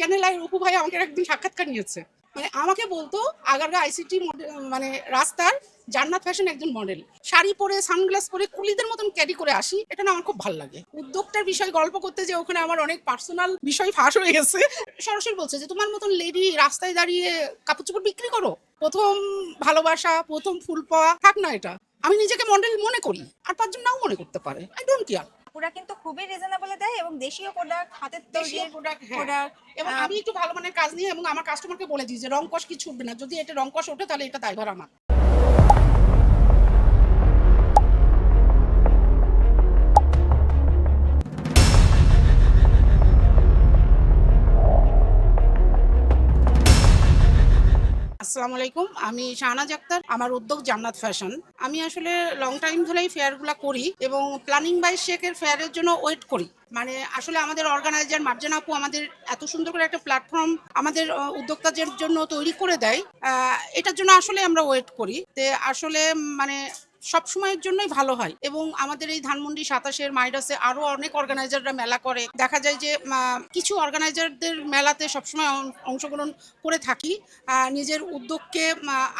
Channel I Apu ভাই আমাকে একদিন সাক্ষাৎকার নিয়েছে। মানে আমাকে বলতো, আগারগা আইসিটি মানে রাস্তার জান্নাত ফ্যাশন একজন মডেল শাড়ি পরে সানগ্লাস পরে, কুলিদের মতন ক্যারি করে আসি, এটা না আমার খুব ভালো লাগে। উদ্যোগটার বিষয় গল্প করতে যে ওখানে আমার অনেক পার্সোনাল বিষয় ফাঁস হয়ে গেছে। সরাসরি বলছে যে, তোমার মতন লেডি রাস্তায় দাঁড়িয়ে কাপড় চোপড় বিক্রি করো? প্রথম ভালোবাসা, প্রথম ফুল পাওয়া, থাক না এটা। আমি নিজেকে মডেল মনে করি। আর পাঁচজন নাও মনে করতে পারে। আই ডোন্ট কেয়ার পুরা কিন্তু খুবই রিজনেবলে দেয় এবং দেশীয় প্রোডাক্ট হাতের তৈরি product, হ্যাঁ। প্রোডাক্ট এবং আমি একটু ভালো মানের কাজ নিয়ে এবং আমার কাস্টমারকে বলে দিই যে রং কষ কিছু উঠবে না যদি এটা রং কষ ওঠে তাহলে এটা দায়ভার আমার আসসালামু আলাইকুম। আমি শাহনাজ আক্তার, আমার উদ্যোগ জান্নাত ফ্যাশন। আমি আসলে লং টাইম ধরেই ফেয়ারগুলো করি এবং প্ল্যানিং বাই শেখের ফেয়ারের জন্য ওয়েট করি। মানে আসলে আমাদের অর্গানাইজার মার্জান আপু আমাদের এত সুন্দর করে একটা প্ল্যাটফর্ম আমাদের উদ্যোক্তাদের জন্য তৈরি করে দেয়। এটার জন্য আসলে আমরা ওয়েট করি। তে আসলে মানে সব সময়ের জন্যই ভালো হয়। এবং আমাদের এই ধানমন্ডি সাতাশের মাইরাসে আরও অনেক অর্গানাইজাররা মেলা করে। দেখা যায় যে কিছু অর্গানাইজারদের মেলাতে সবসময় অংশগ্রহণ করে থাকি। নিজের উদ্যোগকে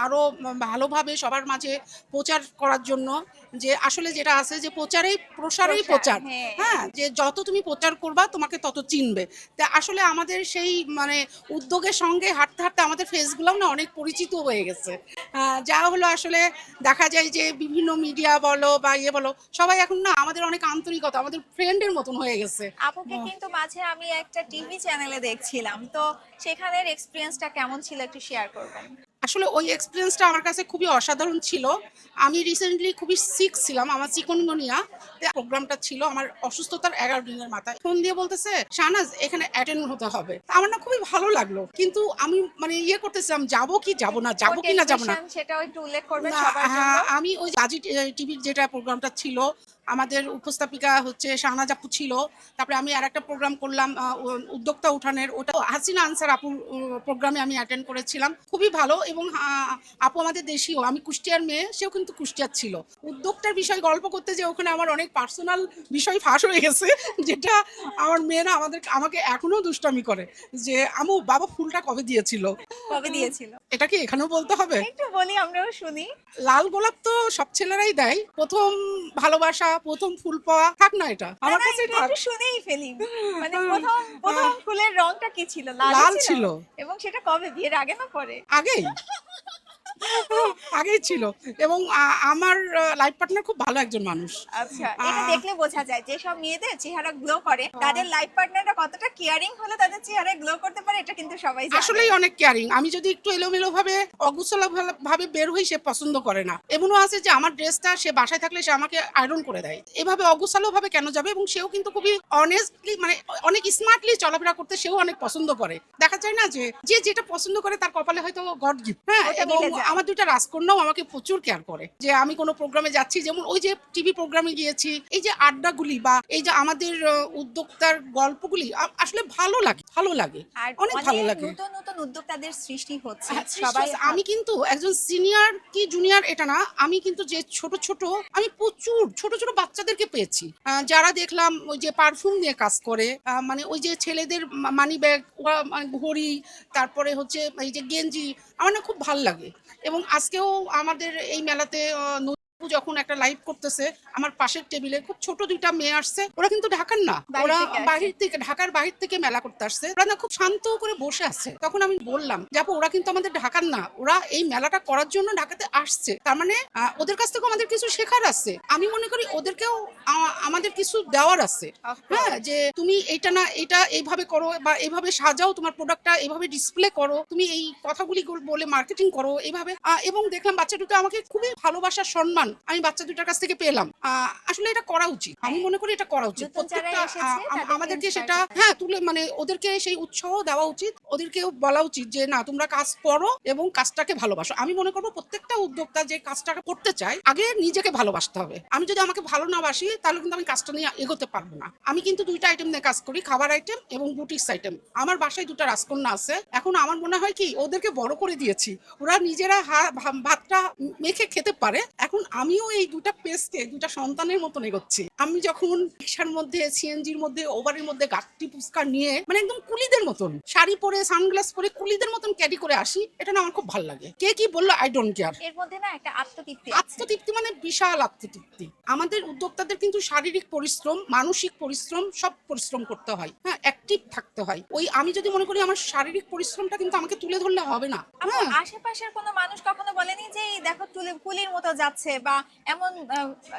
আরও ভালোভাবে সবার মাঝে প্রচার করার জন্য যে আসলে যেটা আছে যে প্রচারেই প্রসারেই প্রচার হ্যাঁ। হ্যাঁ যে যত তুমি প্রচার করবা তোমাকে তত চিনবে। তা আসলে আমাদের সেই মানে উদ্যোগের সঙ্গে হাঁটতে হাঁটতে আমাদের ফেসগুলোও না অনেক পরিচিত হয়ে গেছে। যা হলো আসলে দেখা যায় যে বিভিন্ন মিডিয়া বলো বা ইয়ে বলো সবাই এখন না আমাদের অনেক আন্তরিকতা আমাদের ফ্রেন্ডের মতন হয়ে গেছে। আপুকে কিন্তু মাঝে আমি একটা টিভি চ্যানেলে দেখছিলাম তো সেখানের এক্সপিরিয়েন্সটা কেমন ছিল একটু শেয়ার করবেন? আসলে ওই এক্সপিরিয়েন্সটা আমার কাছে খুবই অসাধারণ ছিল। আমি রিসেন্টলি খুবই সিক ছিলাম আমার চিকনগনিয়া। প্রোগ্রামটা ছিল আমার অসুস্থতার এগারো দিনের মাথায়। ফোন দিয়ে বলতেছে শাহনাজ এখানে অ্যাটেন্ড হতে হবে। আমার না খুবই ভালো লাগল। কিন্তু আমি মানে ইয়ে করতেছিলাম যাব কি যাব না যাব কি না যাব না? সেটাও একটু উল্লেখ করবেন হ্যাঁ, আমি ওই আজি টিভির যেটা প্রোগ্রামটা ছিল আমাদের উপস্থাপিকা হচ্ছে শাহনাজ আপু ছিল। তারপরে আমি আর একটা প্রোগ্রাম করলাম উদ্যোক্তা উঠানের। ওটা হাসিনা আনসার আপুর প্রোগ্রামে আমি অ্যাটেন্ড করেছিলাম। খুবই ভালো এবং আপু আমাদের দেশীয়। আমি কুষ্টিয়ার মেয়ে সেও কিন্তু কুষ্টিয়ার ছিল। উদ্যোক্তার বিষয় গল্প করতে যে ওখানে আমার অনেক পার্সোনাল বিষয় ফাঁস হয়ে গেছে যেটা আমার মেয়েরা আমাদের আমাকে এখনও দুষ্টামি করে যে আমু বাবা ফুলটা কবে দিয়েছিল? কবে দিয়েছিল? এটা কি এখানেও বলতে হবে? একটু বলি আমরাও শুনি। লাল গোলাপ তো সব ছেলেরাই দেয়। প্রথম ভালোবাসা প্রথম ফুল পাওয়া থাক না এটা। আমার কাছে একটু শুনেই ফেলি। মানে প্রথম প্রথম ফুলের রংটা কি ছিল? লাল লাল ছিল। এবং সেটা কবে? বিয়ের আগে না পরে? আগেই। আগেই ছিল। এবং আমার লাইফ পার্টনার খুব ভালো একজন মানুষ। আচ্ছা এটা দেখলে বোঝা যায় যে সব মেয়েদের চেহারা গ্লো করে। তাদের লাইফ পার্টনাররা কতটা কেয়ারিং হলে তাদের চেহারা গ্লো করতে পারে এটা কিন্তু সবাই জানে। আসলেই অনেক কেয়ারিং আমি যদি একটু এলোমেলো ভাবে অগুছলা ভাবে বের হই সে পছন্দ করে না। এমনও আছে যে আমার ড্রেসটা সে বাসায় থাকলে সে আমাকে আয়রন করে দেয়। এভাবে অগুছালো ভাবে কেন যাবে? এবং সেও কিন্তু খুবই অনেস্টলি মানে অনেক স্মার্টলি চলাফেরা করতে সেও অনেক পছন্দ করে। দেখা যায় না যে যে যেটা পছন্দ করে তার কপালে হয়তো গড গিফট হ্যাঁ এবং। আমার দুইটা রাজকন্যাও আমাকে প্রচুর কেয়ার করে। যে আমি কোনো প্রোগ্রামে যাচ্ছি যেমন ওই যে টিভি প্রোগ্রামে গিয়েছি এই যে আড্ডাগুলি বা এই যে আমাদের উদ্যোক্তার গল্পগুলি আসলে ভালো লাগে ভালো লাগে। অনেক ভালো লাগে। নতুন নতুন উদ্যোক্তাদের সৃষ্টি হচ্ছে হ্যাঁ, সবাই আমি কিন্তু একজন সিনিয়র কি জুনিয়র এটা না আমি কিন্তু যে ছোট ছোট আমি প্রচুর ছোট ছোট বাচ্চাদেরকে পেয়েছি। যারা দেখলাম ওই যে পারফিউম নিয়ে কাজ করে মানে ওই যে ছেলেদের মানি ব্যাগ ঘড়ি তারপরে হচ্ছে এই যে গেঞ্জি আমার না খুব ভালো লাগে। এবং আজকেও আমাদের এই মেলাতে যখন একটা লাইভ করতেছে আমার পাশের টেবিলে খুব ছোট দুইটা মেয়ে আসছে ওরা কিন্তু ঢাকার না। ওরা বাহির থেকে ঢাকার বাহির থেকে মেলা করতে আসছে। ওরা না খুব শান্ত করে বসে আছে। তখন আমি বললাম যে আপু ওরা কিন্তু আমাদের ঢাকার না। ওরা এই মেলাটা করার জন্য ঢাকাতে আসছে। তার মানে ওদের কাছ থেকে আমাদের কিছু শেখার আছে। আমি মনে করি ওদেরকেও আমাদের কিছু দেওয়ার আছে। হ্যাঁ যে তুমি এটা না এটা এইভাবে করো বা এইভাবে সাজাও তোমার প্রোডাক্টটা এইভাবে ডিসপ্লে করো। তুমি এই কথাগুলি বলে মার্কেটিং করো এইভাবে। এবং দেখলাম বাচ্চা দুটো আমাকে খুবই ভালোবাসার সম্মান। আমি বাচ্চা দুটার কাছ থেকে পেলাম। আসলে এটা করা উচিত। আমি মনে করি এটা করা উচিত। প্রত্যেকটা আমাদেরকে সেটা হ্যাঁ তুলে মানে ওদেরকে সেই উৎসাহ দেওয়া উচিত। ওদেরকেও বলা উচিত যে না তোমরা কাজ করো এবং কাজটাকে ভালোবাসো। আমি মনে করব প্রত্যেকটা উদ্যোক্তা যে কাজটা করতে চায় আগে নিজেকে ভালোবাসতে হবে। আমি যদি আমাকে ভালো না বাসি তাহলে কিন্তু আমি কাজটা নিয়ে এগোতে পারব না। আমি কিন্তু দুইটা আইটেম নিয়ে কাজ করি খাবার আইটেম এবং বুটিক্স আইটেম আমার বাসায় দুটো রাজকন্যা আছে। এখন আমার মনে হয় কি ওদেরকে বড় করে দিয়েছি। ওরা নিজেরা ভাতটা মেখে খেতে পারে। এখন আমিও এই দুটা পেস্টকে দুটা সন্তানের মতন এগোচ্ছি। আমি যখন রিক্সার মধ্যে সিএনজির মধ্যে ওভারের মধ্যে গাঠটি পুস্কার নিয়ে মানে একদম কুলিদের মতন শাড়ি পরে সানগ্লাস পরে কুলিদের মতন ক্যারি করে আসি এটা না আমার খুব ভালো লাগে। কে কি বলল? আই ডোন্ট কেয়ার এর মধ্যে না একটা আত্মতৃপ্তি আত্মতৃপ্তি মানে বিশাল আত্মতৃপ্তি। আমাদের উদ্যোক্তাদের কিন্তু শারীরিক পরিশ্রম মানসিক পরিশ্রম সব পরিশ্রম করতে হয়। হ্যাঁ অ্যাক্টিভ থাকতে হয়। ওই আমি যদি মনে করি আমার শারীরিক পরিশ্রমটা কিন্তু আমাকে তুলে ধরলে হবে না। হ্যাঁ। আশেপাশের কোনো মানুষ কখনো বলেনি যে এই দেখো তুলে কুলির মতো যাচ্ছে বা এমন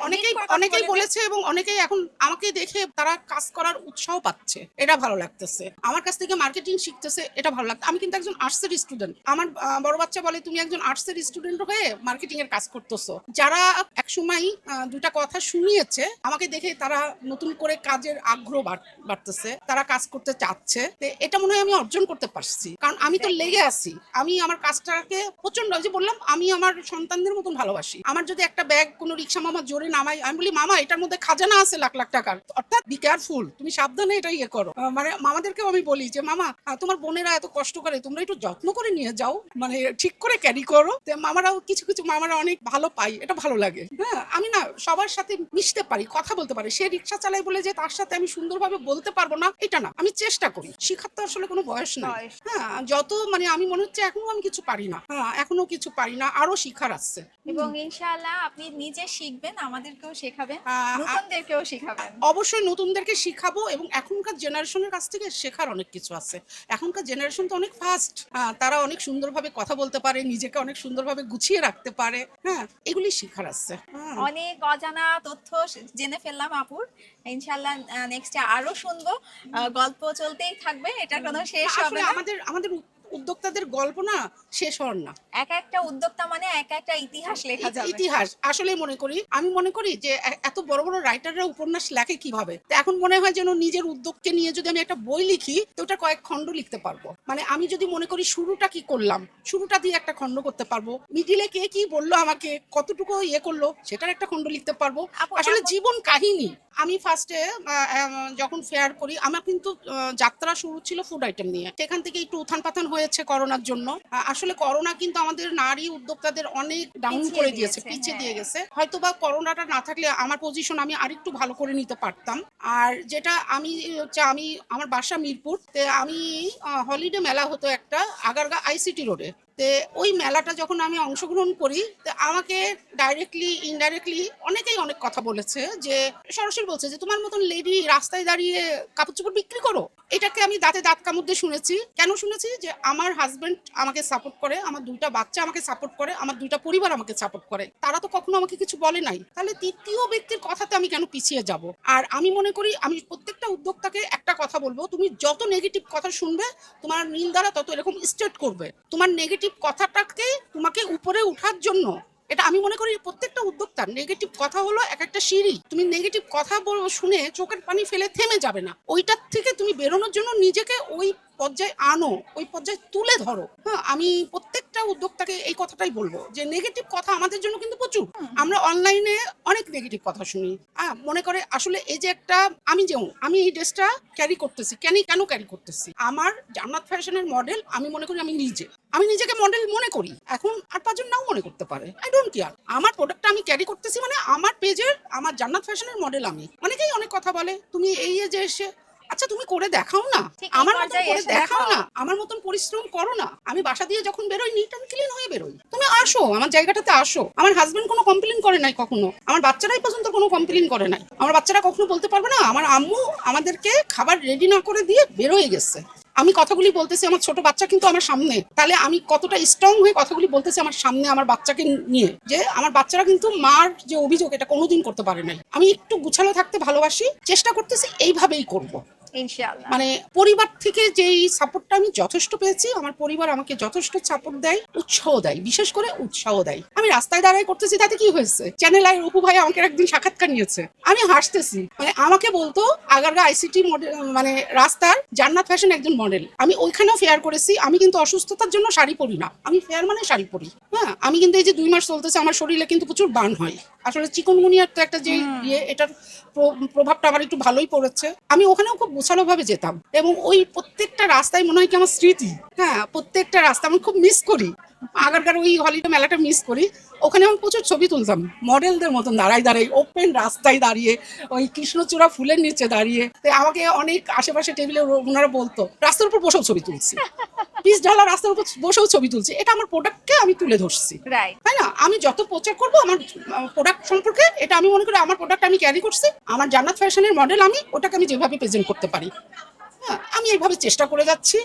অনেকেই অনেকেই বলেছে এবং অনেকেই এখন আমাকে দেখে তারা কাজ করার উৎসাহ পাচ্ছে। এটা ভালো লাগতেছে। আমার কাছ থেকে মার্কেটিং শিখতেছে এটা ভালো লাগছে আমি কিন্তু একজন আর্টসের স্টুডেন্ট আমার বড় বাচ্চা বলে তুমি একজন আর্টসের স্টুডেন্ট হয়ে মার্কেটিং এর কাজ করতেছো। যারা একসময় আহ, দুটা কথা শুনিয়েছে আমাকে দেখে তারা নতুন করে কাজের আগ্রহ বাড়তেছে। তারা কাজ করতে চাচ্ছে। এটা মনে হয় আমি অর্জন করতে পারছি। কারণ আমি তো লেগে আছি। আমি আমার কাজটাকে প্রচণ্ড যে বললাম আমি আমার সন্তানদের মতন ভালোবাসি। আমার যদি একটা ব্যাগ কোনো রিক্সা মামা জোরে নামাই আমি বলি মামা এটার মধ্যে খাজানা আছে লাখ লাখ টাকার। অর্থাৎ বি কেয়ারফুল তুমি সাবধানে এটা ইয়ে করো। মানে মামাদেরকেও আমি বলি যে মামা তোমার বোনেরা এত কষ্ট করে তোমরা একটু যত্ন করে নিয়ে যাও মানে ঠিক করে ক্যারি করো। মামারাও কিছু কিছু মামারা অনেক ভালো পাই এটা ভালো লাগে। হ্যাঁ আমি না সবার সাথে মিশতে পারি কথা বলতে পারি। সে রিক্সা চালায় বলে যে তার সাথে আমি সুন্দরভাবে বলতে পারব না। এটা না আমি চেষ্টা করি। শিখার তো আসলে কোনো বয়স নাই। হ্যাঁ যত মানে আমি মনে হচ্ছে এখনও আমি কিছু পারি না। হ্যাঁ এখনও কিছু পারি না আরও শিখার আছে। এবং ইনশাআল্লাহ আপনি নিজে শিখবেন আমাদেরকেও শেখাবেন নতুনদেরকেও শেখাবেন। অবশ্যই নতুনদেরকে শিখাবো এবং এখনকার জেনারেশনের কাছ থেকে শেখার অনেক কিছু আছে। এখনকার জেনারেশন তো অনেক ফাস্ট তারা অনেক সুন্দরভাবে কথা বলতে পারে নিজেকে অনেক সুন্দরভাবে গুছিয়ে রাখতে পারে হ্যাঁ এগুলি শিখার আছে। হ্যাঁ। অনেক অজানা তথ্য জেনে ফেললাম আপুর। ইনশাআল্লাহ নেক্সটে আরও শুনব। গল্প চলতেই থাকবে এটা কোনো শেষ হবে আমাদের আমাদের উদ্যোক্তাদের গল্প না শেষ হওয়ার না। এক একটা উদ্যোক্তা মানে এক একটা ইতিহাস লেখা যাবে। ইতিহাস আসলে মনে করি আমি মনে করি যে এত বড় বড় রাইটাররা উপন্যাস লেখে কীভাবে? তো এখন মনে হয় যেন নিজের উদ্যোগকে নিয়ে যদি আমি একটা বই লিখি তো ওটা কয়েক খণ্ড লিখতে পারব। মানে আমি যদি মনে করি শুরুটা কি করলাম শুরুটা দিয়ে একটা খণ্ড করতে পারব মিডিলে কে কি বলল আমাকে কতটুকু ইয়ে করল সেটার একটা খণ্ড লিখতে পারব। আসলে জীবন কাহিনী আমি ফার্স্টে যখন ফেয়ার করি আমার কিন্তু যাত্রা শুরু ছিল ফুড আইটেম নিয়ে। সেখান থেকে একটু উত্থান পাথান হয়েছে করোনার জন্য। আসলে করোনা কিন্তু আমাদের নারী উদ্যোক্তাদের অনেক ডাউন করে দিয়েছে পিছিয়ে হ্যাঁ। দিয়ে গেছে। হয়তো বা করোনাটা না থাকলে আমার পজিশন আমি আরেকটু ভালো করে নিতে পারতাম। আর যেটা আমি হচ্ছে আমি আমার বাসা মিরপুর। আমি হলিডে মেলা হতো একটা আগারগা আইসিটি রোডে তে ওই মেলাটা যখন আমি অংশগ্রহণ করি, তে আমাকে ডাইরেক্টলি ইনডাইরেক্টলি অনেকেই অনেক কথা বলেছে যে, সরাসরি বলছে যে, তোমার মতন লেডি রাস্তায় দাঁড়িয়ে কাপড় চোপড় বিক্রি করো? এটাকে আমি দাঁতে দাঁত কামড়তে শুনেছি। কেন শুনেছি? যে আমার হাজব্যান্ড আমাকে সাপোর্ট করে, আমার দুইটা বাচ্চা আমাকে সাপোর্ট করে, আমার দুইটা পরিবার আমাকে সাপোর্ট করে। তারা তো কখনো আমাকে কিছু বলে নাই। তাহলে তৃতীয় ব্যক্তির কথাতে আমি কেন পিছিয়ে যাব? আর আমি মনে করি, আমি প্রত্যেকটা উদ্যোক্তাকে একটা কথা বলব, তুমি যত নেগেটিভ কথা শুনবে, তোমার নীল দ্বারা তত এরকম স্ট্রেট করবে। তোমার নেগেটিভ কথাটাকে তোমাকে উপরে উঠার জন্য, এটা আমি মনে করি প্রত্যেকটা উদ্যোক্তার নেগেটিভ কথা হলো এক একটা সিঁড়ি। তুমি নেগেটিভ কথা শুনে চোখের পানি ফেলে থেমে যাবে না। ওইটার থেকে তুমি বেরোনোর জন্য নিজেকে ওই পর্যায়ে আনো ওই পর্যায়ে তুলে ধরো। হ্যাঁ আমি প্রত্যেকটা উদ্যোক্তাকে এই কথাটাই বলব যে নেগেটিভ কথা আমাদের জন্য কিন্তু প্রচুর। আমরা অনলাইনে অনেক নেগেটিভ কথা শুনি। হ্যাঁ মনে করে আসলে এই যে একটা আমি যেমন আমি এই ড্রেসটা ক্যারি করতেছি কেন কেন ক্যারি করতেছি? আমার জান্নাত ফ্যাশনের মডেল আমি মনে করি আমি নিজে। আমি নিজেকে মডেল মনে করি। এখন আর পাঁচজন নাও মনে করতে পারে। আই ডোন্ট কেয়ার আমার প্রোডাক্টটা আমি ক্যারি করতেছি মানে আমার পেজের আমার জান্নাত ফ্যাশনের মডেল আমি। অনেকেই অনেক কথা বলে তুমি এই যে এসে আচ্ছা তুমি করে দেখাও না। আমার মতন করে দেখাও। না। আমার মতন পরিশ্রম করো না। আমি বাসা দিয়ে যখন বেরোই নিট অ্যান্ড ক্লিন হয়ে বেরোই। তুমি আসো আমার জায়গাটাতে আসো। আমার হাজবেন্ড কোনো কমপ্লেন করে নাই কখনো। আমার বাচ্চারাই পর্যন্ত কোনো কমপ্লেন করে নাই। আমার বাচ্চারা কখনো বলতে পারবে না আমার আম্মু আমাদেরকে খাবার রেডি না করে দিয়ে বেরোয় গেছে। আমি কথাগুলি বলতেছি আমার ছোট বাচ্চা কিন্তু আমার সামনে। তাহলে আমি কতটা স্ট্রং হয়ে কথাগুলি বলতেছি আমার সামনে আমার বাচ্চাকে নিয়ে? যে আমার বাচ্চারা কিন্তু মার যে অভিযোগ এটা কোনোদিন করতে পারে নাই। আমি একটু গুছালো থাকতে ভালোবাসি চেষ্টা করতেছি এইভাবেই করব। ইনশাআল্লাহ। মানে পরিবার থেকে যেই সাপোর্টটা আমি যথেষ্ট পেয়েছি আমার পরিবার আমাকে যথেষ্ট সাপোর্ট দেয় উৎসাহ দেয় বিশেষ করে উৎসাহ দেয়। আমি রাস্তায় দাঁড়াই করতেছি তাতে কি হয়েছে? চ্যানেল আই অপু ভাই আমাকে একদিন সাক্ষাৎকার নিয়েছে। আমি হাসতেছি। মানে আমাকে বলতো আগারগা আইসিটি মডেল মানে রাস্তার জান্নাত ফ্যাশন একজন মডেল আমি ওইখানেও ফেয়ার করেছি আমি কিন্তু অসুস্থতার জন্য শাড়ি পরি না। আমি ফেয়ার মানে শাড়ি পরি। হ্যাঁ আমি কিন্তু এই যে দুই মাস চলতেছে আমার শরীরে কিন্তু প্রচুর বার্ন হয়। আসলে চিকনগুনিয়ার তো একটা যে ইয়ে এটার প্র- প্রভাবটা আমার একটু ভালোই পড়েছে। আমি ওখানেও খুব গোছালো ভাবে যেতাম। এবং ওই প্রত্যেকটা রাস্তায় মনে হয় কি আমার স্মৃতি। হ্যাঁ প্রত্যেকটা রাস্তা আমি খুব মিস করি। আগারগার ওই হলিডে মেলাটা মিস করি। ওখানে আমি প্রচুর ছবি তুলতাম। মডেলদের মতন দাঁড়াই দাঁড়াই ওপেন রাস্তায় দাঁড়িয়ে ওই কৃষ্ণচূড়া ফুলের নিচে দাঁড়িয়ে। তো আমাকে অনেক আশেপাশে টেবিলে ওনারা বলতো রাস্তার উপর বসেও ছবি তুলছি। পিস ঢালা রাস্তার উপর বসেও ছবি তুলছি। এটা আমার প্রোডাক্টকে আমি তুলে ধরছি। তাই না? আমি যত প্রচার করব আমার প্রোডাক্ট সম্পর্কে এটা আমি মনে করি আমার প্রোডাক্ট আমি ক্যারি করছি। আমার জান্নাত ফ্যাশনের মডেল আমি ওটাকে আমি যেভাবে প্রেজেন্ট করতে পারি। হ্যাঁ আমি এইভাবে চেষ্টা করে যাচ্ছি।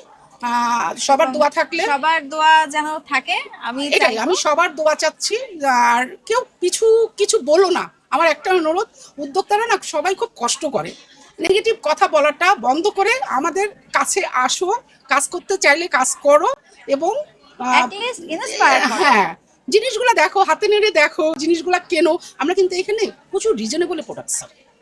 সবার দোয়া থাকলে। সবার দোয়া যেন থাকে আমি এটাই আমি সবার দোয়া চাচ্ছি আর কেউ কিছু কিছু বলো না। আমার একটা অনুরোধ উদ্যোক্তারা না সবাই খুব কষ্ট করে। নেগেটিভ কথা বলাটা বন্ধ করে আমাদের কাছে আসো কাজ করতে চাইলে কাজ করো এবং। হ্যাঁ জিনিসগুলো দেখো হাতে নেড়ে দেখো জিনিসগুলো কেনো। আমরা কিন্তু এখানে প্রচুর রিজনেবল প্রোডাক্ট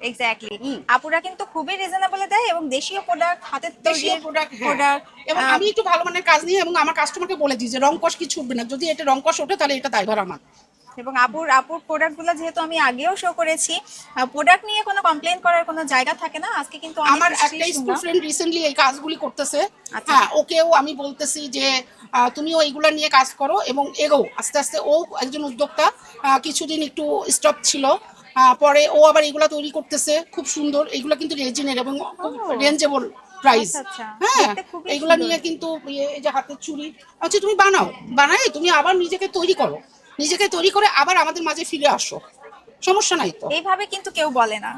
এক্স্যাক্টলি। আপুরা কিন্তু খুবই রিজনেবলে দেয় এবং দেশীয় প্রোডাক্ট হাতের তৈরি প্রোডাক্ট প্রোডাক্ট এবং আমি একটু ভালো মানের কাজ নিয়ে এবং আমার কাস্টমারকে বলে দিই যে রং কষ কিছু উঠবে না। যদি এটা রং কষ ওঠে তাহলে এটা দায়ভার আমার। এবং আপুর আপুর প্রোডাক্টগুলো যেহেতু আমি আগেও শো করেছি প্রোডাক্ট নিয়ে কোনো কমপ্লেন করার কোনো জায়গা থাকে না? আজকে কিন্তু আমার একটা স্কুল ফ্রেন্ড রিসেন্টলি এই কাজগুলি করতেছে। আচ্ছা। হ্যাঁ ওকেও আমি বলতেছি যে তুমিও এইগুলো নিয়ে কাজ করো এবং এগো আস্তে আস্তে ও একজন উদ্যোক্তা কিছুদিন একটু স্টপ ছিল। পরে ও আবার এগুলা তৈরি করতেছে খুব সুন্দর। এগুলা কিন্তু রেজিনের এবং রেঞ্জেবল প্রাইস আচ্ছা, আচ্ছা। হ্যাঁ এগুলা নিয়ে কিন্তু ইয়ে, এই যে হাতের চুড়ি। আচ্ছা তুমি বানাও। বানায় তুমি আবার নিজেকে তৈরি করো। নিজেকে তৈরি করে আবার আমাদের মাঝে ফিরে আসো। সমস্যা নাই তো। এইভাবে কিন্তু কেউ বলে না।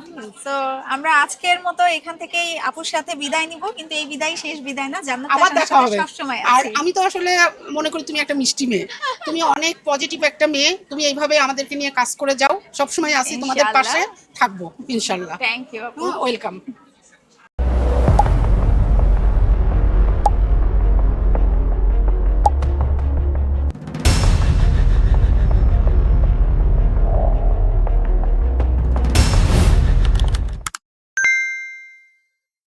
তো আমরা আজকের মতো এখান থেকেই আপুর সাথে বিদায় নিব কিন্তু এই বিদায় শেষ বিদায় না জান্নাত আবার দেখা হবে। সবসময় আর আমি তো আসলে মনে করি তুমি একটা মিষ্টি মেয়ে। তুমি অনেক পজিটিভ একটা মেয়ে। তুমি এইভাবে আমাদেরকে নিয়ে কাজ করে যাও। সবসময় আছি তোমাদের পাশে থাকব ইনশাল্লাহ থ্যাংক ইউ আপু। ওয়েলকাম